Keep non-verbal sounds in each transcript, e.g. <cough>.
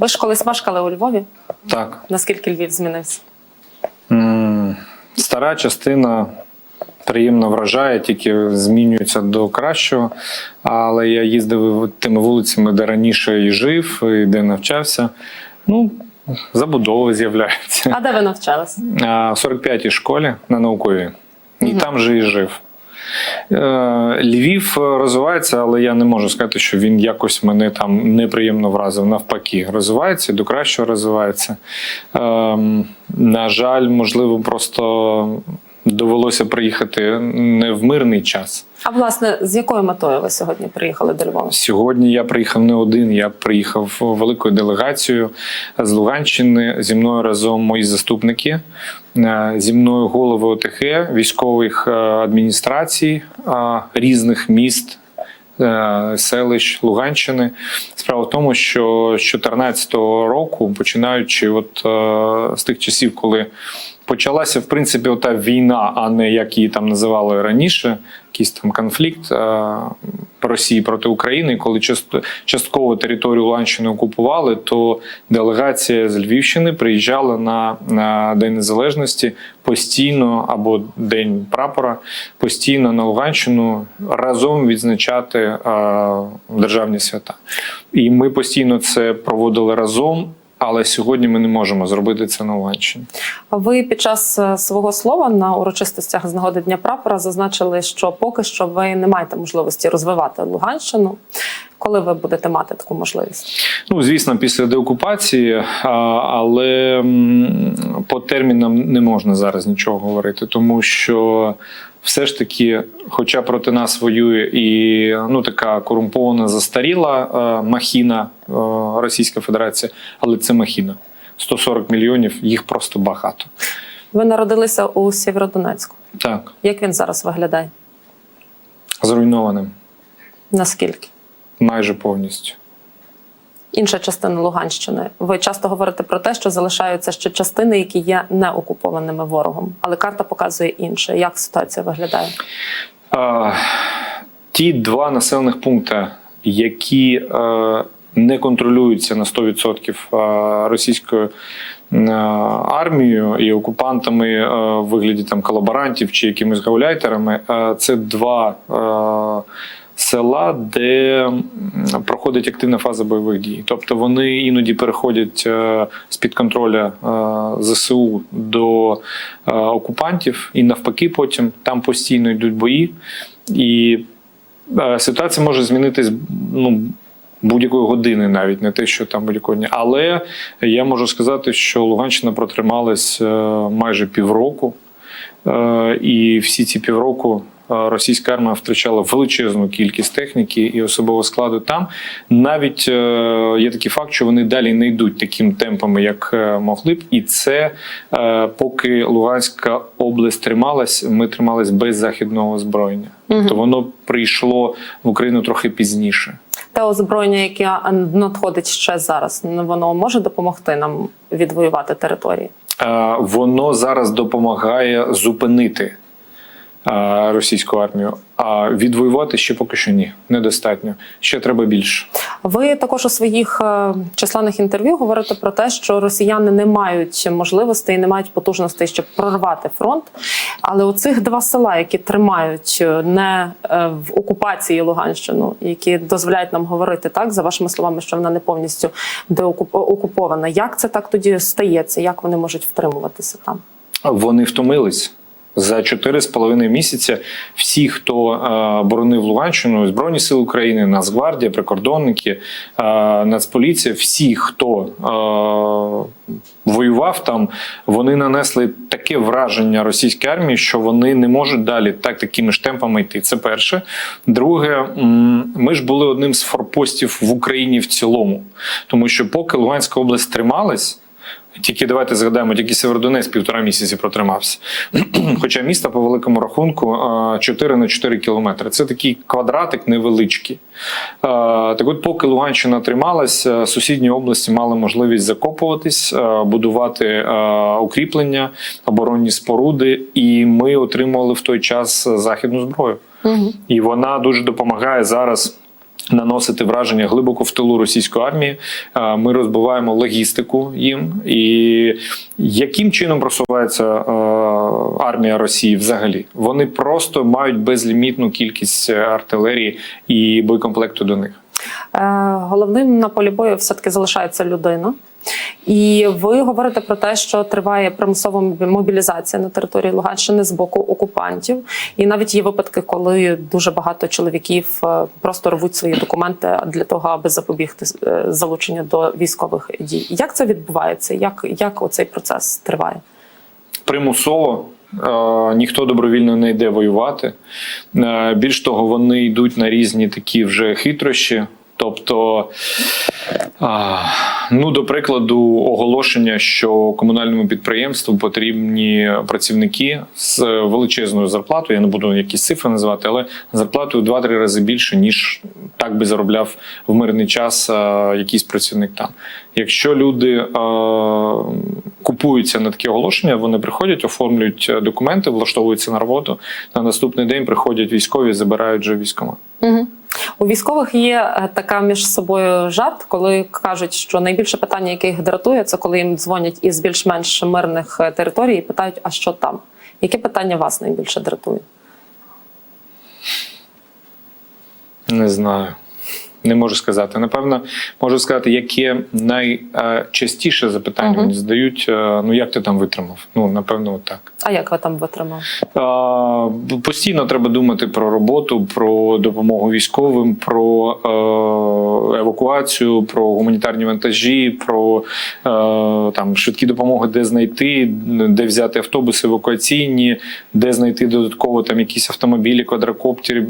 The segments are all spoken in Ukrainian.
Ви ж колись мешкали у Львові. Так. Наскільки Львів змінився? Стара частина приємно вражає, тільки змінюється до кращого. Але я їздив тими вулицями, де раніше і жив, і де навчався. Ну, забудови з'являються. А де ви навчалися? В 45-й школі на науковій. І там же і жив. Е, Львів розвивається, але я не можу сказати, що він якось мене там неприємно вразив. Навпаки, розвивається до кращого розвивається. Ем, На жаль, можливо, просто довелося приїхати не в мирний час. А власне, з якою метою ви сьогодні приїхали до Львова? Сьогодні я приїхав не один. Я приїхав великою делегацією з Луганщини. Зі мною разом мої заступники, е, зі мною голови ОТГ, військових е, адміністрацій е, різних міст. Селищ Луганщини справа в тому, що з 2014 року, починаючи, от з тих часів, коли почалася в принципі ота війна, а не як її там називали раніше, якийсь там конфлікт е, Росії проти України. Коли част- частково територію Луганщини окупували, то делегація з Львівщини приїжджала на, на День Незалежності постійно або День прапора, постійно на Луганщину разом відзначати е, державні свята. І ми постійно це проводили разом. Але сьогодні ми не можемо зробити це на Луганщині. Ви під час е, свого слова на урочистостях з нагоди Дня прапора зазначили, що поки що ви не маєте можливості розвивати Луганщину. Коли ви будете мати таку можливість? Ну, звісно, після деокупації, але по термінам не можна зараз нічого говорити, тому що все ж таки, хоча проти нас воює і ну така корумпована застаріла е, махіна е, Російська Федерація, але це махіна. 140 мільйонів, їх просто багато. Ви народилися у Сєвєродонецьку. Так, Як він зараз виглядає? зруйнованим Наскільки? майже повністю. Інша частина Луганщини. Ви часто говорите про те, що залишаються ще частини, які є не окупованими ворогом, але карта показує інше. Як ситуація виглядає? Е, Ті два населених пункти, які е, не контролюються на 100% е, російською е, армією і окупантами в вигляді там колаборантів чи якимись гауляйтерами, це два села, де проходить активна фаза бойових дій. Тобто вони іноді переходять е, з-під контроля е, ЗСУ до е, окупантів, і навпаки, потім там постійно йдуть бої. І ситуація може змінитись ну, будь-якої години, навіть не те, що там дня. Але я можу сказати, що Луганщина протрималась майже півроку. І всі ці півроку російська армія втрачала величезну кількість техніки і особового складу там. Навіть е, є такий факт, що вони далі не йдуть таким темпами, як е, могли б. І це е, поки Луганська область трималась, ми тримались без західного озброєння. То воно прийшло в Україну трохи пізніше. Те озброєння, яке надходить ще зараз, воно може допомогти нам відвоювати території. Е, Воно зараз допомагає зупинити е, російську армію. А відвоювати ще поки що ні, недостатньо. Ще треба більше. Ви також у своїх е, численних інтерв'ю говорите про те, що росіяни не мають можливостей, не мають потужностей, щоб прорвати фронт. Але у цих два села, які тримають е, не е, в окупації Луганщину, які дозволяють нам говорити так, за вашими словами, що вона не повністю деокуп- окупована. Як це так тоді стається? Як вони можуть втримуватися там? Вони втомились. За 4,5 місяця всі, хто е, боронив Луганщину, Збройні Сили України, Нацгвардія, прикордонники, е, Нацполіція, всі, хто е, воював там, вони нанесли таке враження російській армії, що вони не можуть далі так такими ж темпами йти. Це перше. Друге, ми ж були одним з форпостів в Україні в цілому, тому що поки Луганська область трималась. Тільки давайте згадаємо, тільки Северодонець півтора місяці протримався. <clears throat> Хоча місто по великому рахунку е, 4 на 4 кілометри. Це такий квадратик невеличкий. Е, Так от, поки Луганщина трималась, е, сусідні області мали можливість закопуватись, е, будувати е, укріплення, оборонні споруди, і ми отримували в той час західну зброю. І вона дуже допомагає зараз. Наносити враження глибоко в тилу російської армії. Ми розбиваємо логістику їм. І яким чином просувається е, армія Росії взагалі? Вони просто мають безлімітну кількість артилерії і боєкомплекту до них. Е, Головним на полі бою все-таки залишається людина. І ви говорите про те, що триває примусова мобілізація на території Луганщини з боку окупантів. І навіть є випадки, коли дуже багато чоловіків е, просто рвуть свої документи для того, аби запобігти е, залученню до військових дій. Як це відбувається? Як, як оцей процес триває? примусово. Ніхто добровільно не йде воювати. Більш того, вони йдуть на різні такі вже хитрощі. Тобто, ну, до прикладу, оголошення, що комунальному підприємству потрібні працівники з величезною зарплатою. Я не буду якісь цифри називати, але зарплатою 2-3 рази більше, ніж так би заробляв в мирний час якийсь працівник там. Якщо люди е, купуються на такі оголошення, вони приходять, оформлюють документи, влаштовуються на роботу. На наступний день приходять військові, забирають вже військома. Угу. У військових є е, така між собою жарт, коли кажуть, що найбільше питання, яке їх дратує, це коли їм дзвонять із більш-менш мирних е, територій і питають, а що там? Яке питання вас найбільше дратує? Не знаю. Не можу сказати. Напевно, можу сказати, яке найчастіше запитання мені задають: е, ну як ти там витримав? Ну, напевно, от так. А як ви там витримали? А, Постійно треба думати про роботу, про допомогу військовим, про е, евакуацію, про гуманітарні вантажі, про е, там швидкі допомоги, де знайти, де взяти автобуси евакуаційні, де знайти додатково там якісь автомобілі, квадрокоптери.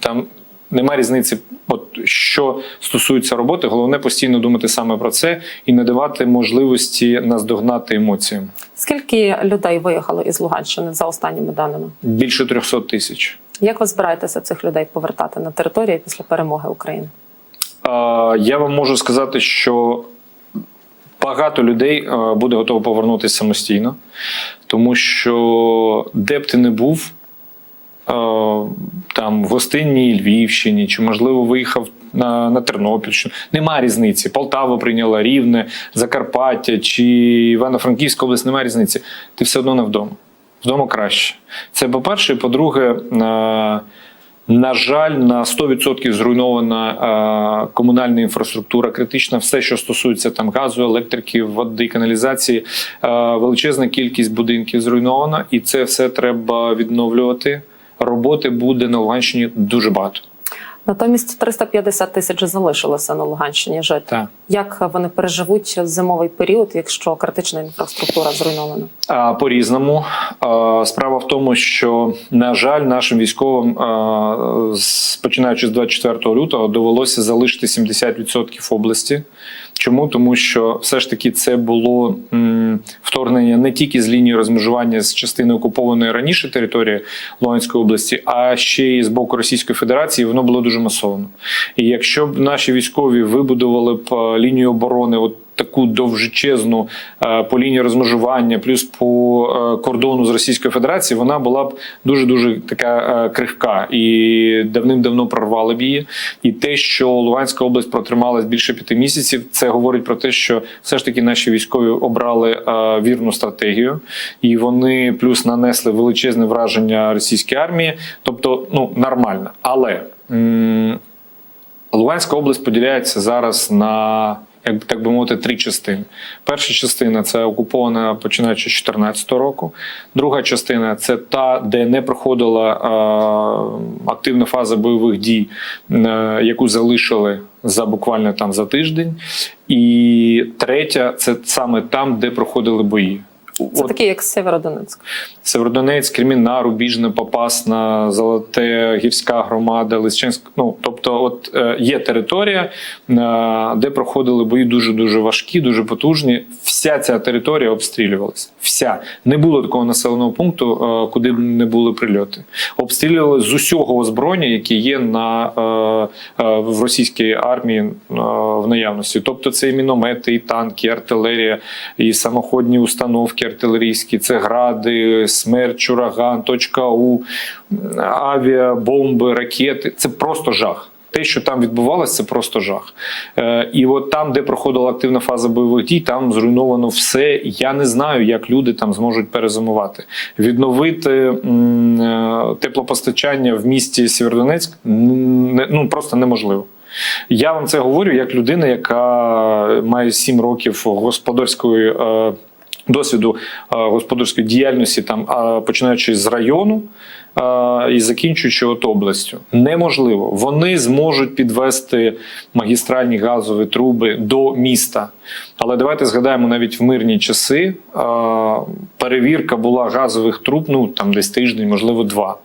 Там нема різниці. От що стосується роботи, головне постійно думати саме про це і не давати можливості наздогнати емоціям. Скільки людей виїхало із Луганщини за останніми даними? Більше 300 тисяч. Як ви збираєтеся цих людей повертати на територію після перемоги України? Я вам можу сказати, що багато людей буде готово повернутися самостійно, тому що де б ти не був, там в гостинній Львівщині, чи, можливо, виїхав на, на Тернопільщину, немає різниці. Полтава прийняла Рівне, Закарпаття чи Івано-Франківська область, немає різниці. Ти все одно не вдома. Вдома краще. Це по-перше. І По-друге, е, на жаль, на 100% зруйнована е, комунальна інфраструктура, критична, все, що стосується там газу, електрики, води, каналізації. Е, величезна кількість будинків зруйнована, і це все треба відновлювати. Роботи буде на Луганщині дуже багато. Натомість 350 тисяч залишилося на Луганщині жити. Так. Як вони переживуть зимовий період, якщо критична інфраструктура зруйнована? А, По-різному. Справа в тому, що, на жаль, нашим військовим, починаючи з 24 лютого, довелося залишити 70% області. Чому? Тому що все ж таки це було вторгнення не тільки з лінії розмежування з частини окупованої раніше території Луганської області, а ще й з боку Російської Федерації. Воно було дуже масовано. І якщо б наші військові вибудували б е, лінію оборони, от таку довжечезну е, по лінії розмежування, плюс по е, кордону з Російською Федерацією, вона була б дуже дуже така е, крихка і давним-давно прорвали б її. І те, що Луганська область протрималась більше п'яти місяців, це говорить про те, що все ж таки наші військові обрали вірну стратегію, і вони плюс нанесли величезне враження російській армії, тобто ну нормально. Але Луганська область поділяється зараз на як так би мовити, три частини. Перша частина це окупована починаючи з 2014 року. Друга частина це та, де не проходила е, активна фаза бойових дій, е, яку залишили за буквально там за тиждень. І третя це саме там, де проходили бої. Це От такі, як Сєвєродонецьк. Северодонець, Кремінна, Рубіжне, Попасна, Золоте, Гірська громада, Лисичанська. Ну тобто, от е, є територія, е, де проходили бої дуже дуже важкі, дуже потужні. Вся ця територія обстрілювалася. Вся не було такого населеного пункту, е, куди б не були прильоти. Обстрілювали з усього озброєння, яке є на е, е, в російській армії е, в наявності. Тобто, це і міномети, і танки, і артилерія, і самоходні установки артилерійські, це гради, смерч, ураган, точка У, авіабомби, ракети. Це просто жах. те, що там відбувалося, це просто жах. Е, і от там, де проходила активна фаза бойових дій, там зруйновано все. Я не знаю, як люди там зможуть перезимувати. Відновити м, е, теплопостачання в місті Сєвєродонецьк не- ну, просто неможливо. Я вам це говорю як людина, яка має 7 років господарської е, досвіду е, господарської діяльності, там починаючи з району і закінчуючи от областю. Неможливо. Вони зможуть підвести магістральні газові труби до міста. Але давайте згадаємо навіть в мирні часи. Перевірка була газових труб, ну там десь тиждень, можливо, два.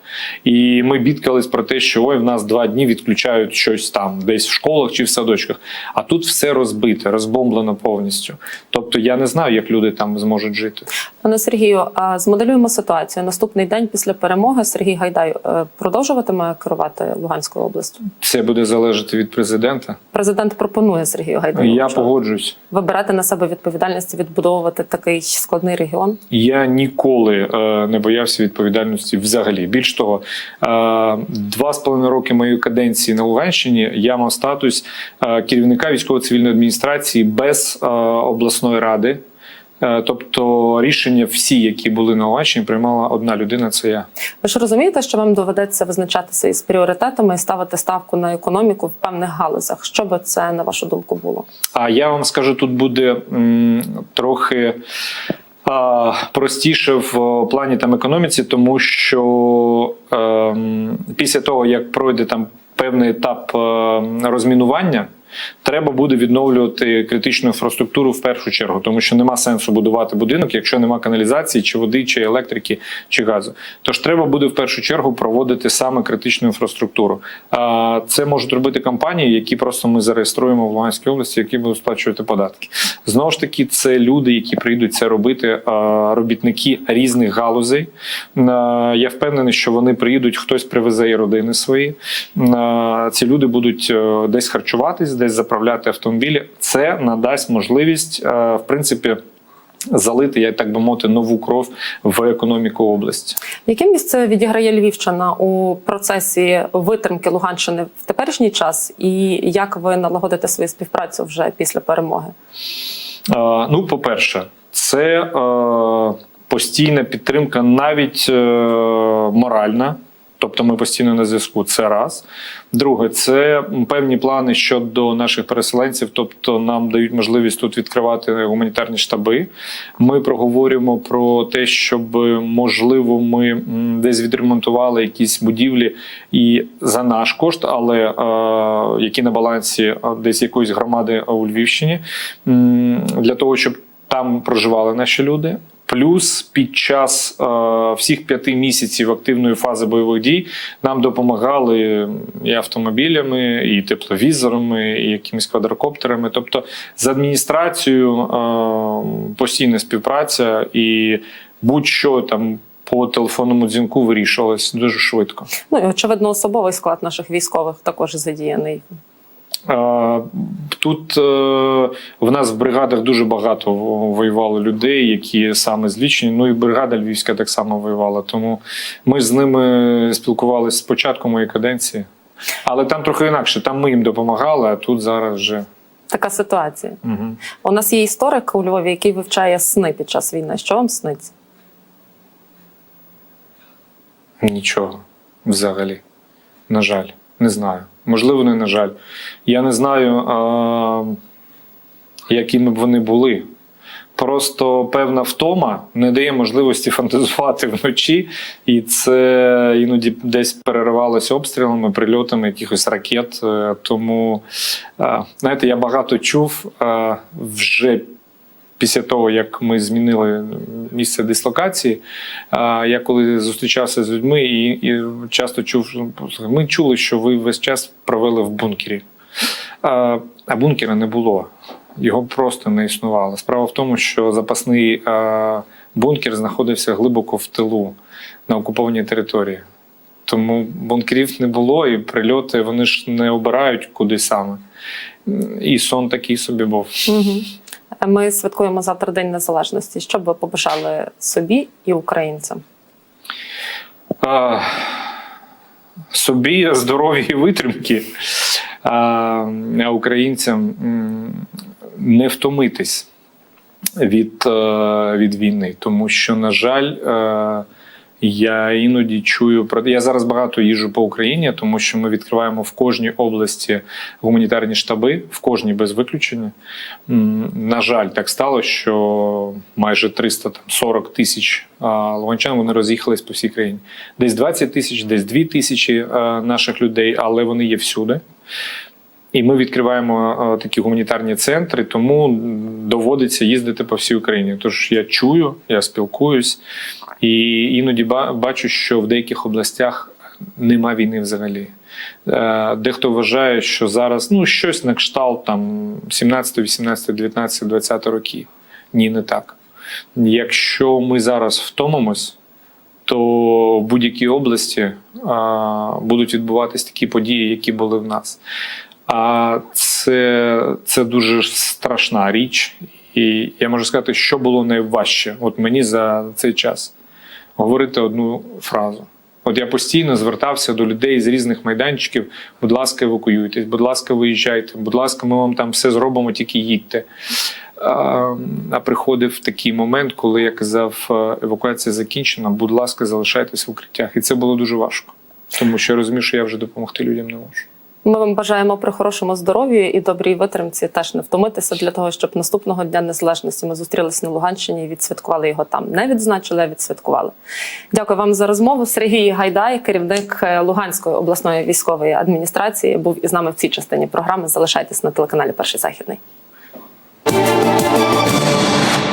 І ми бідкались про те, що ой, в нас два дні відключають щось там, десь в школах чи в садочках. А тут все розбите, розбомблено повністю. Тобто я не знаю, як люди там зможуть жити. Пане Сергію, змоделюємо ситуацію. Наступний день після перемоги Сергій Гайдай е, продовжуватиме керувати Луганською областю. Це буде залежати від президента. Президент пропонує Сергію Гайдаю. Я погоджуюсь. ви берете на себе відповідальність відбудовувати такий складний регіон. Я ніколи е, не боявся відповідальності взагалі. Більш того, е, два з половиною роки моєї каденції на Луганщині я мав статус е, керівника військово-цивільної адміністрації без е, обласної ради. Е, Тобто рішення всі, які були на Луганщині, приймала одна людина. Це я. Ви ж розумієте, що вам доведеться визначатися із пріоритетами і ставити ставку на економіку в певних галузях. Що би це на вашу думку було? А я вам скажу, тут буде м, трохи простіше в плані там економіці, тому що ем, після того, як пройде там певний етап е, розмінування. Треба буде відновлювати критичну інфраструктуру в першу чергу, тому що нема сенсу будувати будинок, якщо нема каналізації, чи води, чи електрики, чи газу. Тож треба буде в першу чергу проводити саме критичну інфраструктуру. Це можуть робити компанії, які просто ми зареєструємо в Луганській області, які будуть сплачувати податки. Знову ж таки, це люди, які прийдуть це робити, робітники різних галузей. Я впевнений, що вони приїдуть, хтось привезе і родини свої. Ці люди будуть е, десь харчуватись, десь заправляти автомобілі. Це надасть можливість, е, в принципі. Залити, як так би мовити, нову кров в економіку області. Яке місце відіграє Львівщина у процесі витримки Луганщини в теперішній час, і як ви налагодите свою співпрацю вже після перемоги? Е, Ну, по-перше, це е, постійна підтримка, навіть е, моральна. Тобто ми постійно на зв'язку. Це раз. Друге, це певні плани щодо наших переселенців. Тобто нам дають можливість тут відкривати гуманітарні штаби. Ми проговорюємо про те, щоб можливо ми десь відремонтували якісь будівлі і за наш кошт, але е, які на балансі е, десь якоїсь громади у Львівщині, для того, щоб там проживали наші люди. Плюс під час е, всіх п'яти місяців активної фази бойових дій нам допомагали і автомобілями, і тепловізорами, і якимись квадрокоптерами. Тобто з адміністрацією е, постійна співпраця і будь-що там по телефонному дзвінку вирішувалось дуже швидко. Ну і очевидно, особовий склад наших військових також задіяний. Тут е, в нас в бригадах дуже багато воювало людей, які саме злічені. Ну і бригада львівська так само воювала. Тому ми з ними спілкувалися з початку моєї каденції. Але там трохи інакше. Там ми їм допомагали, а тут зараз вже. Така ситуація. Угу. У нас є історик у Львові, який вивчає сни під час війни. Що вам сниться? Нічого взагалі. На жаль, не знаю. Можливо, не на жаль. Я не знаю, а, якими б вони були. Просто певна втома не дає можливості фантазувати вночі, і це іноді десь переривалося обстрілами, прильотами якихось ракет. Е, Тому, е, знаєте, я багато чув е, вже після того, як ми змінили місце дислокації. Я коли зустрічався з людьми і, і часто чув, що ми чули, що ви весь час провели в бункері. А, а бункера не було. Його просто не існувало. Справа в тому, що запасний а, бункер знаходився глибоко в тилу на окупованій території. Тому бункерів не було, і прильоти вони ж не обирають куди саме. І сон такий собі був. Угу. Ми святкуємо завтра День Незалежності. Що б ви побажали собі і українцям? А, собі здоров'я і витримки, а українцям не втомитись від, е, від війни. Тому що, на жаль, е, я іноді чую про я зараз багато їжджу по Україні, тому що ми відкриваємо в кожній області гуманітарні штаби, в кожній без виключення. На жаль, так стало, що майже 340 тисяч луганчан вони роз'їхались по всій країні. Десь 20 тисяч, десь 2 тисячі е, наших людей, але вони є всюди. І ми відкриваємо е, такі гуманітарні центри, тому доводиться їздити по всій Україні. Тож я чую, я спілкуюсь, і іноді бачу, що в деяких областях нема війни взагалі. Е, Дехто вважає, що зараз ну, щось на кшталт там 17, 18, 19, 20 роки. Ні, не так. Якщо ми зараз втомимось, то в будь-якій області а, будуть відбуватись такі події, які були в нас. А це, це дуже страшна річ. І я можу сказати, що було найважче от мені за цей час говорити одну фразу. От я постійно звертався до людей з різних майданчиків. Будь ласка, евакуюйтесь, будь ласка, виїжджайте, будь ласка, ми вам там все зробимо, тільки їдьте. А, приходив такий момент, коли я казав, «Е, евакуація закінчена, будь ласка, залишайтесь в укриттях. І це було дуже важко, тому що я розумію, що я вже допомогти людям не можу. Ми вам бажаємо при хорошому здоров'ю і добрій витримці теж не втомитися для того, щоб наступного дня незалежності ми зустрілися на Луганщині і відсвяткували його там. Не відзначили, а відсвяткували. Дякую вам за розмову. Сергій Гайдай, керівник е, Луганської обласної військової адміністрації, був із нами в цій частині програми. Залишайтесь на телеканалі Перший західний.